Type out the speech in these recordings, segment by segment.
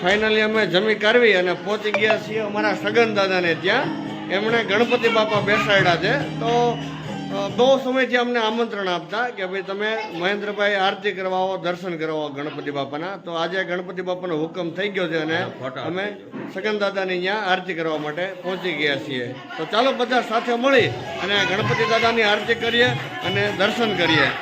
Finally અમે જમી કરવી અને પહોંચી ગયા છીએ અમારા સગન દાદાને ત્યાં. એમણે ગણપતિ બાપા બેસાડ્યા છે. તો બહુ સમયથી અમને આમંત્રણ આપતા કે ભાઈ તમે મહેન્દ્રભાઈ આરતી કરવા આવો દર્શન કરવા ગણપતિ બાપાના. તો આજે ગણપતિ બાપાનો હુકમ થઈ ગયો છે અને અમે સગન દાદાની ત્યાં આરતી કરવા માટે પહોંચી ગયા છીએ. તો ચાલો બધા સાથે મળી અને ગણપતિ દાદાની આરતી કરીએ અને દર્શન કરીએ.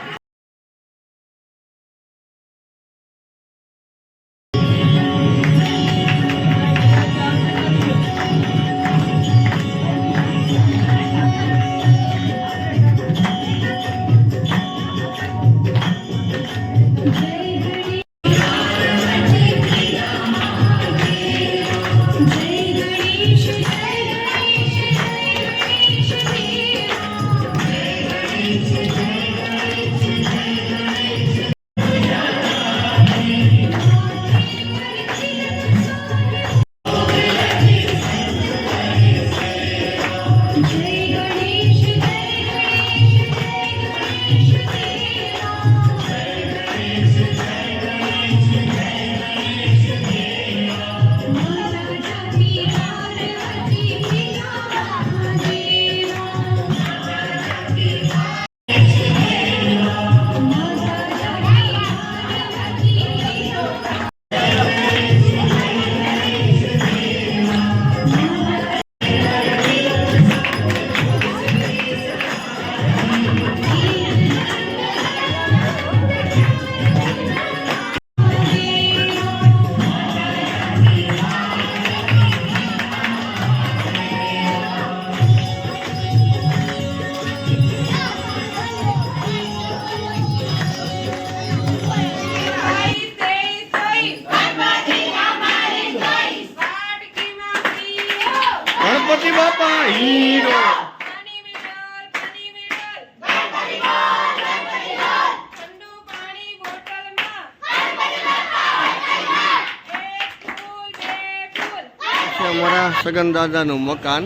અમારા સગન દાદાનું મકાન.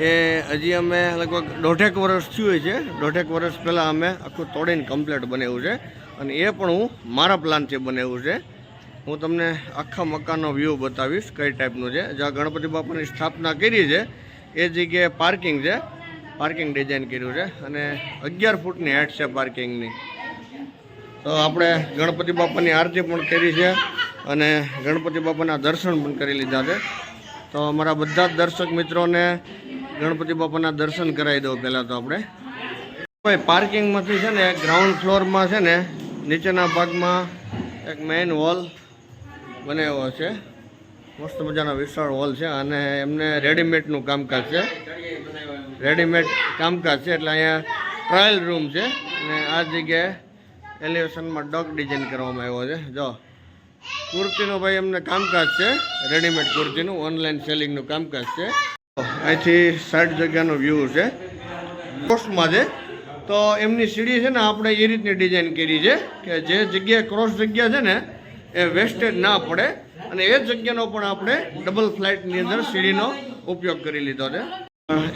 એ હજી અમે લગભગ દોઢેક વર્ષ થયું છે. દોઢેક વર્ષ પહેલાં અમે આખું તોડીને કમ્પ્લેટ બનાવ્યું છે. અને એ પણ હું મારા પ્લાનથી બનાવ્યું છે. હું તમને આખા મકાનનો વ્યૂ બતાવીશ કઈ ટાઈપનું છે. જ્યાં ગણપતિ બાપાની સ્થાપના કરી છે, એ જગ્યાએ પાર્કિંગ છે. પાર્કિંગ ડિઝાઇન કર્યું છે. અને અગિયાર ફૂટની હેડ છે પાર્કિંગની તો આપણે ગણપતિ બાપાની આરતી પણ કરી છે અને ગણપતિ બાપાના દર્શન પણ કરી લીધા છે. તો અમારા બધા જ દર્શક મિત્રોને ગણપતિ બાપાના દર્શન કરાવી દઉં પહેલાં તો આપણે. ભાઈ, પાર્કિંગમાંથી છે ને ગ્રાઉન્ડ ફ્લોરમાં છે ને નીચેના ભાગમાં એક મેઇન હોલ બનાવ્યો છે. મસ્ત મજાનો વિશાળ હોલ છે અને એમને રેડીમેડનું કામકાજ છે. રેડીમેડ કામકાજ છે એટલે અહીંયા ટ્રાયલ રૂમ છે અને આ જગ્યાએ એલિવેશનમાં ડોક ડિઝાઇન કરવામાં આવ્યો છે. જો કુર્તીનું ભાઈ એમને કામકાજ છે રેડીમેડ કુર્તીનું ઓનલાઈન સેલિંગનું કામકાજ છે. અહીંથી સાઠ જગ્યાનો વ્યૂ છે. ક્રોસમાં છે. તો એમની સીડી છે ને આપણે એ રીતની ડિઝાઇન કરી છે કે જે જગ્યાએ ક્રોસ જગ્યા છે ને, એ વેસ્ટેજ ના પડે અને એ જગ્યાનો પણ આપણે ડબલ ફ્લાઇટની અંદર સીડીનો ઉપયોગ કરી લીધો છે.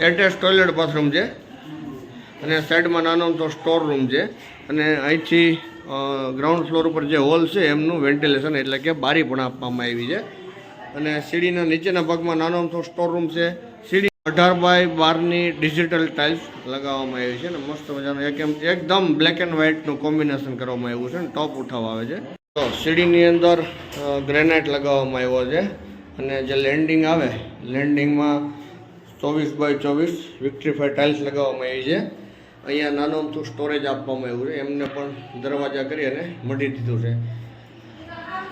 એટેચ ટોયલેટ બાથરૂમ છે. અને સાઈડમાં નાનો તો સ્ટોર રૂમ છે. અને અહીંથી ગ્રાઉન્ડ ફ્લોર ઉપર જે હોલ છે એમનું વેન્ટિલેશન એટલે કે બારી પણ આપવામાં આવી છે. અને સીડીના નીચેના ભાગમાં નાનો તો સ્ટોર રૂમ છે. સીડી અઢાર બાય બારની ડિજિટલ ટાઇલ્સ લગાવવામાં આવી છે અને મસ્ત મજાનું એક એમ, એકદમ બ્લેક એન્ડ વ્હાઇટનું કોમ્બિનેશન કરવામાં આવ્યું છે અને ટોપ ઉઠાવવા આવે છે. તો સીડીની અંદર ગ્રેનાઇટ લગાવવામાં આવ્યો છે અને જે લેન્ડિંગ આવે લેન્ડિંગમાં ચોવીસ બાય ચોવીસ વિક્ટ્રીફાઈ ટાઇલ્સ લગાવવામાં આવી છે. અહીંયા નાનું અમથું સ્ટોરેજ આપવામાં આવ્યું છે. એમને પણ દરવાજા કરી અને મઢી દીધું છે.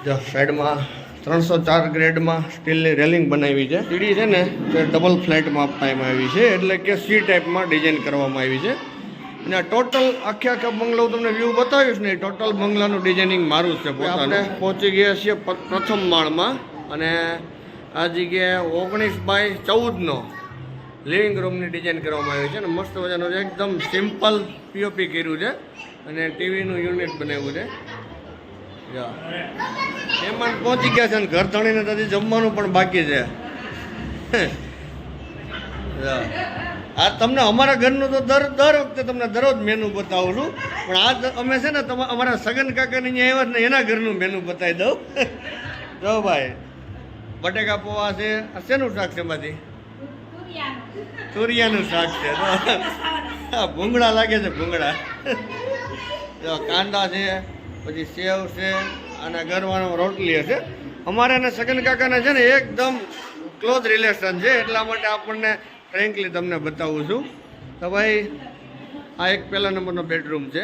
જો સાઈડમાં ત્રણસો ચાર ગ્રેડમાં સ્ટીલની રેલિંગ બનાવી છે. સીડી છે ને તે ડબલ ફ્લેટમાં આપવામાં આવી છે. એટલે કે સી ટાઈપમાં ડિઝાઇન કરવામાં આવી છે. અને ટોટલ આખે આખા બંગલો તમને વ્યૂ બતાવીશ ને ટોટલ બંગલાનું ડિઝાઇનિંગ મારું છે આપણે પહોંચી ગયા છીએ પ્રથમ માળમાં. અને આ જગ્યાએ ઓગણીસ બાય ચૌદનો લિવિંગ રૂમની ડિઝાઇન કરવામાં આવી છે અને મસ્ત મજાનું છે, એકદમ સિમ્પલ પીઓપી કર્યું છે અને ટીવીનું યુનિટ બનાવ્યું છે. મહેમાન પહોંચી ગયા છે અને ઘર ધણીને ત્યાંથી જમવાનું પણ બાકી છે. આ તમને અમારા ઘરનું તો દર દર વખતે તમને દરરોજ મેનુ બતાવું છું. પણ આ અમે છે ને તમારા અમારા સગન કાકાની અહીંયા આવ્યા ને એના ઘરનું મેનુ બતાવી દઉં. જો ભાઈ. બટેકા પૌવા છે શેનું શાક છે એમાંથી? તુરિયાનું શાક છે. ભૂંગળા લાગે છે, ભૂંગળા. જો, કાંદા છે, પછી સેવ છે, અને ગરવાનો રોટલી છે અમારે અને સગન કાકાના છે ને, એકદમ ક્લોઝ રિલેશન છે, એટલા માટે આપણને ફ્રેન્કલી તમને બતાવું છું. તો ભાઈ, આ એક પહેલા નંબરનો બેડરૂમ છે.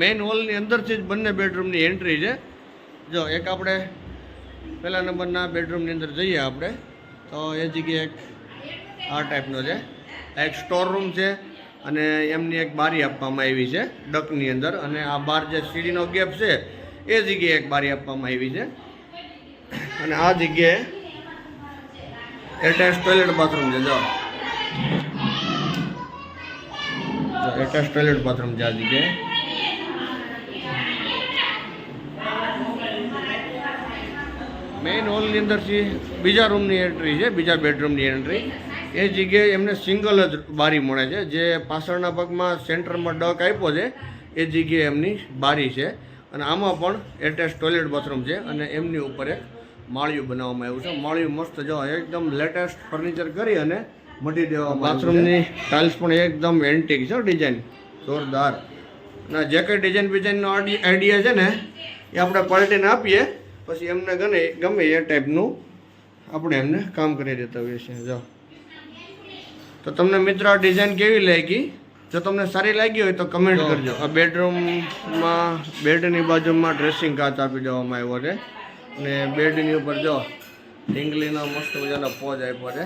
મેઇન હોલની અંદરથી જ બંને બેડરૂમની એન્ટ્રી છે. જો, એક આપણે પહેલા નંબરના બેડરૂમની અંદર જઈએ આપણે. તો એ જગ્યાએ આ ટાઈપનો છે. આ એક સ્ટોર રૂમ છે અને એમની એક બારી આપવામાં આવી છે ડકની અંદર અને આ બાર જે સીડીનો ગેપ છે, એ જગ્યાએ એક બારી આપવામાં આવી છે. અને આ જગ્યાએ એટેચ ટોયલેટ બાથરૂમ છે, જો. એટેચ ટોયલેટ બાથરૂમ છે આ જગ્યાએ. મેઇન હોલની અંદરથી બીજા રૂમની એન્ટ્રી છે, બીજા બેડરૂમની એન્ટ્રી એ જગ્યાએ એમને સિંગલ જ બારી મળે છે. જે પાછળના ભાગમાં સેન્ટરમાં ડક આપ્યો છે, એ જગ્યાએ એમની બારી છે. અને આમાં પણ એટેચ ટોયલેટ બાથરૂમ છે અને એમની ઉપર એક માળિયું બનાવવામાં આવ્યું છે. માળિયું મસ્ત જો એકદમ લેટેસ્ટ ફર્નિચર કરી અને મટી દેવા બાથરૂમની ટાઇલ્સ પણ એકદમ એન્ટિક છે ડિઝાઇન જોરદાર. અને જે કંઈ ડિઝાઇન બિઝાઇનનો આઈડિયા છે ને, એ આપણે પલટીને આપીએ. પછી એમને ગમે ગમે એ ટાઈપનું આપણે એમને કામ કરી દેતા હોઈએ છીએ. જો. તો તમને મિત્રો આ ડિઝાઇન કેવી લાગી? જો તમને સારી લાગી હોય તો કમેન્ટ કરજો. આ બેડરૂમમાં બેડની બાજુમાં ડ્રેસિંગ કાચ આપી દેવામાં આવ્યો છે. અને બેડની ઉપર જો ઢીંગલીનો મસ્ત મજાનો પોજ આપ્યો છે.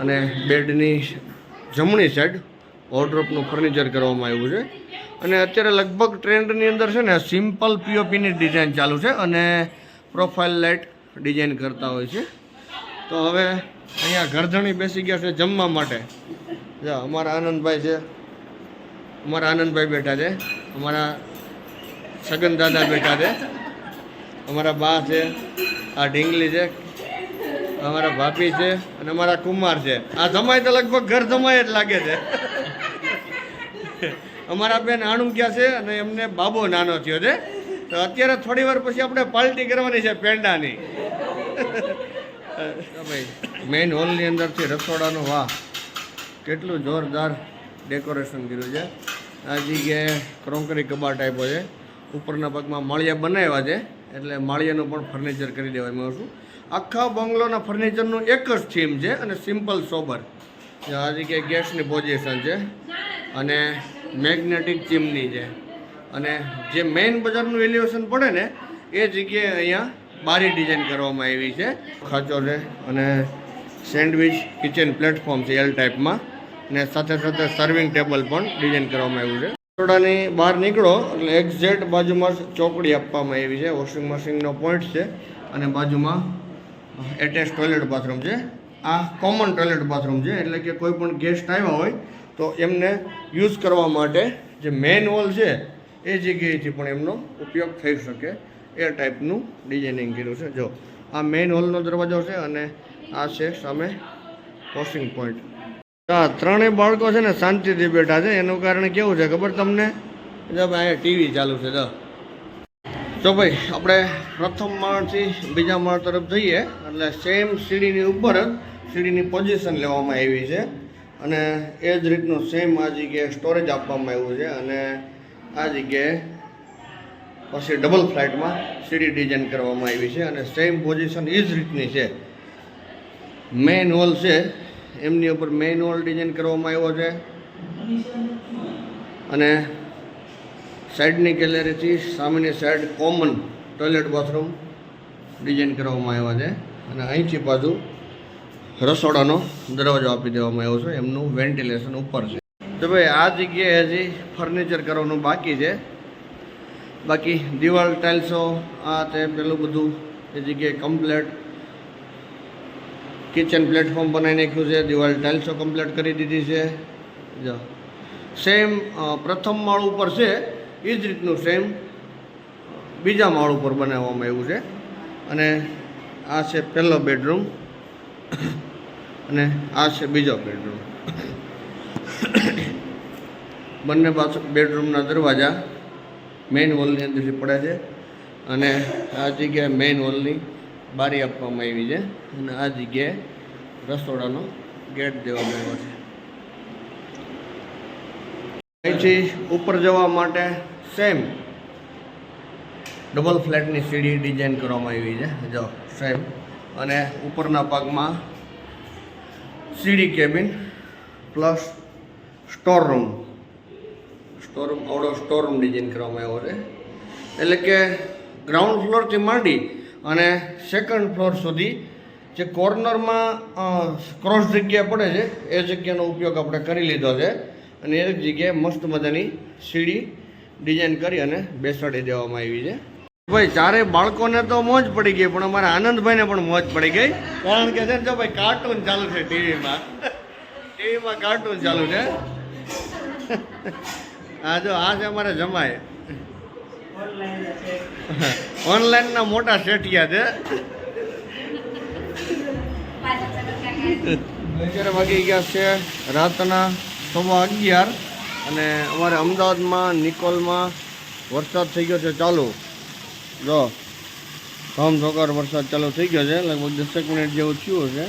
અને બેડની જમણી સાઈડ વોર્ડ્રોપનું ફર્નિચર કરવામાં આવ્યું છે. અને અત્યારે લગભગ ટ્રેન્ડની અંદર છે ને સિમ્પલ પીઓપીની ડિઝાઇન ચાલુ છે અને પ્રોફાઇલ લાઇટ ડિઝાઇન કરતા હોય છે. તો હવે અહીંયા ગરધણી બેસી ગયા છે જમવા માટે. જો, અમારા આનંદભાઈ છે. અમારા આનંદભાઈ બેઠા છે. અમારા સગન દાદા બેઠા છે. અમારા બા છે, આ ઢીંગલી છે, અમારા ભાભી છે અને અમારા કુમાર છે. આ જમાય તો લગભગ ઘર જમાય જ લાગે છે. અમારા બેન આણું ગયા છે અને એમને બાબો નાનો થયો છે. તો અત્યારે થોડી વાર પછી આપણે પાર્ટી કરવાની છે પેંડાની. ભાઈ મેઇન હોલની અંદરથી રસોડાનો વાહ, કેટલું જોરદાર ડેકોરેશન કર્યું છે. આ જગ્યાએ ક્રોંકરી કબાટ આપ્યો છે. ઉપરના ભાગમાં માળિયા બનાવ્યા છે, એટલે માળિયાનું પણ ફર્નિચર કરી દેવામાં આવ્યું છું આખા બંગલોના ફર્નિચરનું એક જ થીમ છે અને સિમ્પલ સોબર આ જગ્યાએ ગેસની પોઝિશન છે અને મેગ્નેટિક ચીમની છે. અને જે મેઇન બજારનું એલિવેશન પડે ને, એ જગ્યાએ અહીંયા બારી ડિઝાઇન કરવામાં આવી છે. ખાંચો છે અને સેન્ડવિચ કિચન પ્લેટફોર્મ છે એલ ટાઈપમાં ને સાથે સાથે સર્વિંગ ટેબલ પણ ડિઝાઇન કરવામાં આવ્યું છે. રસોડાની બહાર નીકળો, એટલે એક્ઝેક્ટ બાજુમાં ચોકડી આપવામાં આવી છે. વોશિંગ મશીનનો પોઈન્ટ છે અને બાજુમાં એટેચ ટોયલેટ બાથરૂમ છે. આ કોમન ટોયલેટ બાથરૂમ છે, એટલે કે કોઈ પણ ગેસ્ટ આવ્યા હોય, તો એમને યુઝ કરવા માટે જે મેન હોલ છે, એ જગ્યાએથી પણ એમનો ઉપયોગ થઈ શકે. એ ટાઈપનું ડિઝાઇનિંગ કર્યું છે. જો, આ મેઇન હોલનો દરવાજો છે અને આ છે સામે વોશિંગ પોઈન્ટ આ ત્રણેય બાળકો છે ને શાંતિથી બેઠા છે. એનું કારણ કેવું છે ખબર તમને? જો અહીંયા ટીવી ચાલુ છે, જો. તો ભાઈ, આપણે પ્રથમ માળથી બીજા માળ તરફ જઈએ, એટલે સેમ સીડીની ઉપર જ સીડીની પોઝિશન લેવામાં આવી છે. અને એ જ રીતનું સેમ આ જગ્યાએ સ્ટોરેજ આપવામાં આવ્યું છે. અને આ જગ્યાએ પછી ડબલ ફ્લાઇટમાં સીડી ડિઝાઇન કરવામાં આવી છે અને સેમ પોઝિશન એ જ રીતની છે. મેઇન હોલ છે, એમની ઉપર મેઇન હોલ ડિઝાઇન કરવામાં આવ્યો છે. અને સાઈડની ગેલેરીથી સામેની side common toilet bathroom design કરવામાં આવ્યા છે. અને અહીંથી બાજુ રસોડાનો દરવાજો આપી દેવામાં આવ્યો છે. એમનું વેન્ટિલેશન ઉપર છે. તો ભાઈ, આ જગ્યાએ હજી ફર્નિચર કરવાનું બાકી છે. બાકી દિવાલ ટાઇલ્સો, આ તે પેલું બધું, એ જગ્યાએ કમ્પ્લેટ કિચન પ્લેટફોર્મ બનાવી નાખ્યું છે, દિવાલ ટાઇલ્સો કમ્પ્લીટ કરી દીધી છે. જો. સેમ પ્રથમ માળ ઉપર છે, એ જ રીતનું સેમ બીજા માળ ઉપર બનાવવામાં આવ્યું છે. અને આ છે પહેલો બેડરૂમ અને આ છે બીજો બેડરૂમ બંને બાજુ બેડરૂમના દરવાજા. મેઇન હોલની અંદરથી પડે છે. અને આ જગ્યાએ મેઇન હોલની બારી આપવામાં આવી છે. અને આ જગ્યાએ રસોડાનો ગેટ દેવામાં આવ્યો છે. અહીંથી ઉપર જવા માટે સેમ ડબલ ફ્લેટની સીડી ડિઝાઇન કરવામાં આવી છે. જો સેમ અને ઉપરના ભાગમાં સીડી cabin plus store room store room આવડો સ્ટોર રૂમ ડિઝાઇન કરવામાં આવ્યો છે. એટલે કે ગ્રાઉન્ડ ફ્લોરથી માંડી અને સેકન્ડ ફ્લોર સુધી જે કોર્નરમાં ક્રોસ જગ્યા પડે છે, એ જગ્યાનો ઉપયોગ આપણે કરી લીધો છે. અને એ જગ્યાએ મસ્ત મજાની સીડી ડિઝાઇન કરી અને બેસાડી દેવામાં આવી છે. ભાઈ, ચારે બાળકોને તો મોજ પડી ગઈ, પણ અમારા આનંદભાઈને પણ મોજ પડી ગઈ. કારણ કે છે ને જો ભાઈ કાર્ટૂન ચાલુ છે ટીવીમાં. ટીવીમાં કાર્ટૂન ચાલુ છે. હા જો આ છે અમારે જમાય ઓનલાઈનના મોટા શેઠિયા છે. અત્યારે વાગી ગયા છે રાતના સવા અગિયાર અને અમારે અમદાવાદમાં નિકોલમાં વરસાદ થઈ ગયો છે ચાલુ. જો ધમધોકાર વરસાદ ચાલુ થઈ ગયો છે લગભગ દસેક મિનિટ જેવું થયું છે